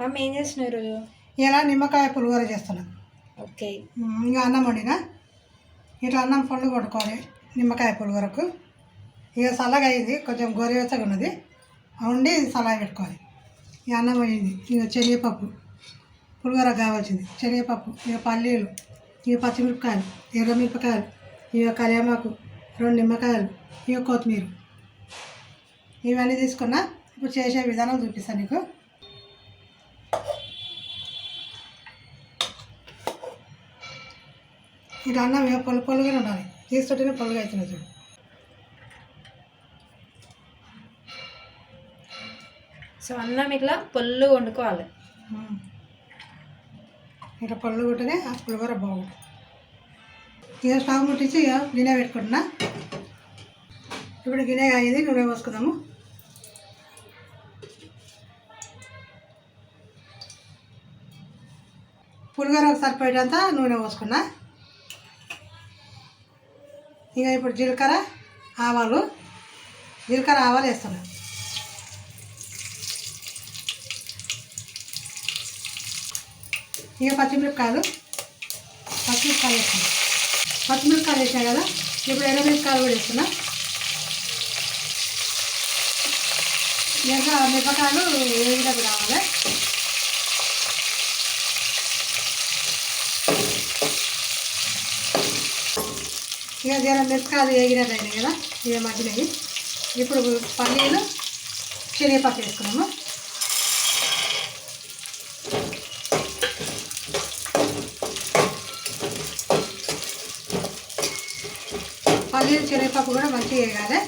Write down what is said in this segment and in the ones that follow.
Mummy ఏం చేస్తున్నావు ఈరోజు? ఇలా నిమ్మకాయ పులిహోర చేస్తున్నా. ఓకే. ఇంకా అన్నం వండిన. ఇట్లా అన్నం పండు కొట్టుకోవాలి నిమ్మకాయ పులిహోరకు. ఇక చల్లగా అయింది కొంచెం గోరువెచ్చగా ఉన్నది. వండి చల్లగా పెట్టుకోవాలి. ఇక అన్నం అయింది ఇక శనగపప్పు. పులిహోర కావాల్సింది. శనగపప్పు ఇక పల్లీలు ఇక పచ్చిమిరపకాయలు ఎర్రమిరపకాయలు ఇక కళ్యామాకు రెండు నిమ్మకాయలు ఇక కొత్తిమీర. ఇవన్నీ తీసుకున్నా. ఇప్పుడు చేసే విధానం చూపిస్తాను నీకు. ఇది అన్నం పొలు పొలుగానే ఉండాలి. తీసుకుంటేనే పొలుగా అవుతుంది చూడు. సో అన్నం ఇట్లా పొల్లు వండుకోవాలి. ఇట్లా పళ్ళు కొట్టనే ఆ పులిహోర బాగుంటుంది ఇక స్టవ్ ముట్టించి ఇక గిన్నె పెట్టుకుంటున్నా. ఇప్పుడు గిన్నె అయ్యింది నూనె పోసుకుందాము. పులిహోరకు సరిపోయేటంత నూనె పోసుకున్నా. ఇక ఇప్పుడు జీలకర్ర ఆవాలు. జీలకర్ర ఆవాలు వేస్తున్నా. ఇక పచ్చిమిరపకాయలు. పచ్చిమిరపకాయలు వేస్తున్నా. పచ్చిమిరపకాయలు వేసా కదా ఇప్పుడు ఎర్రమిరపకాయలు కూడా వేస్తున్నా. ఇంకా మిరపకాయలు వేగినట్టు కావాలి? ఇక జర మిరపకాయలు వేగినట్టు అయినాయి కదా ఇక మధ్యనవి ఇప్పుడు పల్లీలు శనగపప్పు వేసుకున్నాము. పల్లీలు శనగపప్పు కూడా మంచిగా వేయాలి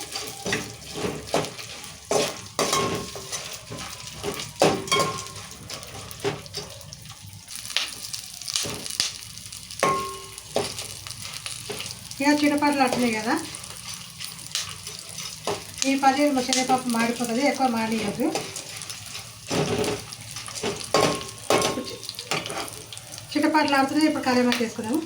ఇక చిన్నపాట్లు అట్లే కదా? ఈ పల్లీలు శనగపప్పు మాడిపోతుంది ఎక్కువ మాడియద్దు. చిన్నపాట్లు ఆడుతున్నాయి ఇప్పుడు కరివేపాకు వేసుకున్నాము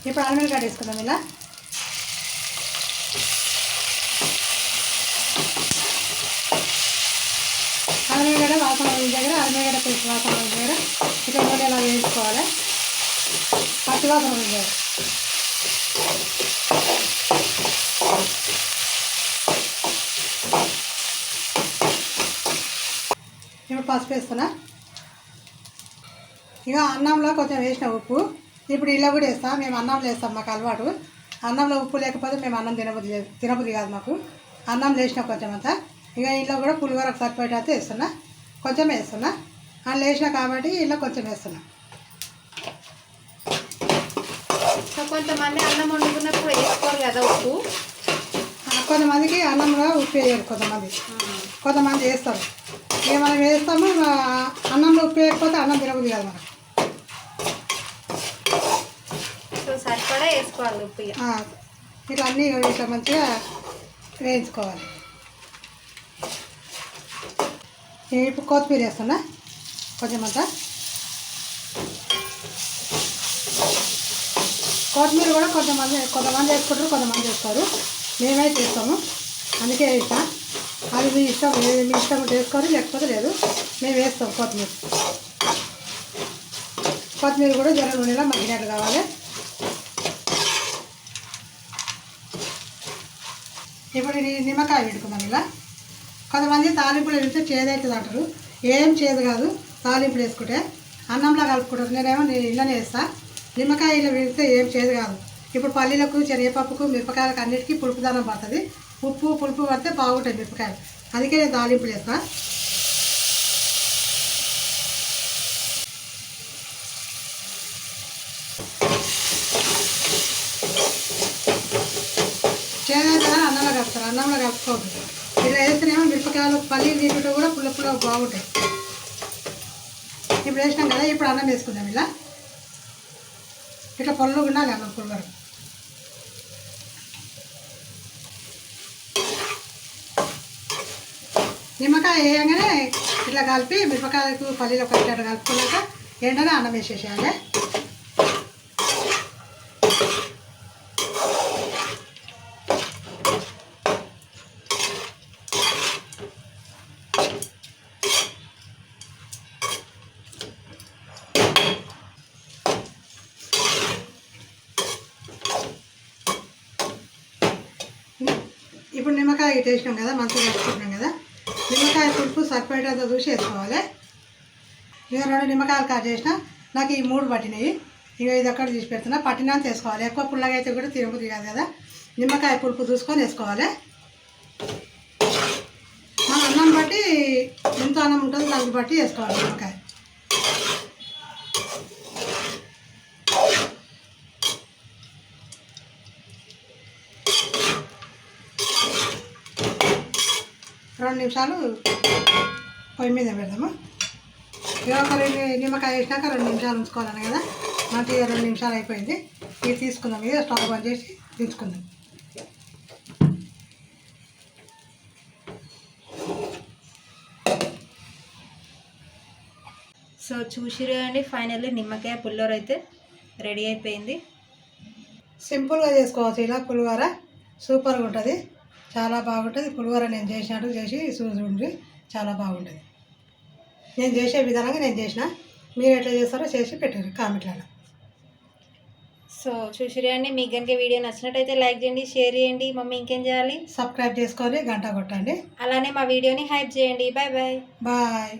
ఇప్పుడు అల్లం కార్డు వేసుకుందాం ఇలా. పచ్చివాసన కూడా చికెన్ కూడా ఇలా వేసుకోవాలి. పచ్చివాసన వాసన ఇప్పుడు పసుపు వేస్తున్నా. ఇక అన్నంలో కొంచెం వేసిన ఉప్పు. ఇప్పుడు ఇలా కూడా వేస్తాం. మేము అన్నంలో వేస్తాం మాకు అలవాటు. అన్నంలో ఉప్పు లేకపోతే మేము అన్నం తినబుద్ధి లేదు. తినబుద్ధి కాదు మాకు. అన్నం వేసిన కొంచెం అంతా. ఇక ఇంట్లో కూడా పులిహోరకు సరిపోయేటట్టు వేస్తున్నా. కొంచెం వేస్తున్నా. అందులో వేసిన కాబట్టి ఇలా కొంచెం వేస్తున్నా. కొంతమంది అన్నం వండుకున్నప్పుడు వేసుకోరు కదా ఉప్పు? కొంతమందికి అన్నంలో ఉప్పు వేయరు కొంతమంది. కొంతమంది వేస్తారు. ఇక మనం వేస్తాము అన్నంలో ఉప్పు వేయకపోతే అన్నం తినబుద్ధి కాదు మనకు. సో సరిపడా వేసుకోవాలి ఉప్పు ఇట్లా అన్నీ ఇట్లా మంచిగా వేయించుకోవాలి. ఇప్పుడు కొత్తిమీర వేస్తున్నా? కొంచెం కొత్తిమీర కూడా కొంతమంది కొంతమంది వేసుకుంటారు కొంతమంది వేస్తారు. మేమైతే చేస్తాము అందుకే వేసా అది మీ ఇష్టం మీ ఇష్టం వేసుకోరు వేసుకొని లేకపోతే లేదు. మేము వేస్తాం కొత్తిమీర. కొత్తిమీర కూడా జర నూనెలో మగ్గినట్టు కావాలి. ఇప్పుడు ఇది నిమ్మకాయ పెట్టుకుందాం ఇలా. కొంతమంది తాలింపులు వెళ్తే చేదవుతుంది అంటారు ఏం చేదు కాదు. తాలింపులు వేసుకుంటే అన్నంలో కలుపుకుంటారు. నేనేమో నేను ఇళ్ళనే వేస్తా. నిమ్మకాయ ఇలా వేస్తే ఏం చేదు కాదు. ఇప్పుడు పల్లీలకు శనగపప్పుకు మిరపకాయలకు అన్నిటికీ పులుపు దానం పడుతుంది. ఉప్పు పులుపు పడితే బాగుంటాయి మిరపకాయలు. అందుకే నేను తాలింపులు వేస్తా. చేదైతే అన్నంలో కలుపుతారు. అన్నంలో కలుపుకోవద్దు. ఇలా వేస్తేనేమో మిరపకాయలు పల్లీలు తింటుంటే కూడా పుల్ల పుల్ల బాగుంటాయి. ఇప్పుడు వేసినాం కదా ఇప్పుడు అన్నం వేసుకుందాం ఇలా. ఇట్లా పొల్లు ఉండాలి అన్నం పుల్లరు నిమ్మకాయ వేయగానే ఇట్లా కలిపి మిరపకాయలకు పల్లీలు కలిపేటట్టు కలుపుకున్నాక ఏంటనే అన్నం వేసేసేయాలి. ఇప్పుడు నిమ్మకాయ ఇటు వేసినాం కదా మంచిగా కలుపుకుంటున్నాం కదా. నిమ్మకాయ పులుపు సరిపోయేటంత చూసి వేసుకోవాలి. ఇక రెండు నిమ్మకాయలు కట్ చేసిన నాకు ఈ మూడు పట్టినాయి. ఇక ఇది ఒక్కటి తీసి పెడుతున్నా. పట్టినంత వేసుకోవాలి. ఎక్కువ పుల్లగా అయితే కూడా తిరుగుతుంది కాదు కదా. నిమ్మకాయ పులుపు చూసుకొని వేసుకోవాలి. మన అన్నం బట్టి ఎంత అన్నం ఉంటుందో దాన్ని బట్టి వేసుకోవాలి నిమ్మకాయ. రెండు నిమిషాలు పొయ్యి మీద పెడదాము? ఇక ఒక రెండు నిమ్మకాయ వేసినాక రెండు నిమిషాలు ఉంచుకోవాలని కదా? మంచిగా రెండు నిమిషాలు అయిపోయింది. ఇది తీసుకుందాం. ఇది స్టవ్ బంద్ చేసి తీసుకుందాం సో చూసిరు అండి ఫైనల్లీ నిమ్మకాయ పుల్లూరు అయితే రెడీ అయిపోయింది. సింపుల్గా చేసుకోవచ్చు. ఇలా పులిహోర సూపర్గా ఉంటుంది. చాలా బాగుంటుంది. పులిహోర నేను చేసినట్టు చేసి చూడండి. చాలా బాగుంటుంది. నేను చేసే విధానంగా నేను చేసిన. మీరు ఎట్లా చేస్తారో చేసి పెట్టారు కామెంట్లలో. సో చూసిరు అండి మీకు కనుక వీడియో నచ్చినట్టయితే లైక్ చేయండి షేర్ చేయండి. మమ్మీ ఇంకేం చేయాలి? సబ్స్క్రైబ్ చేసుకొని గంట కొట్టండి. అలానే మా వీడియోని హైప్ చేయండి. Bye bye bye.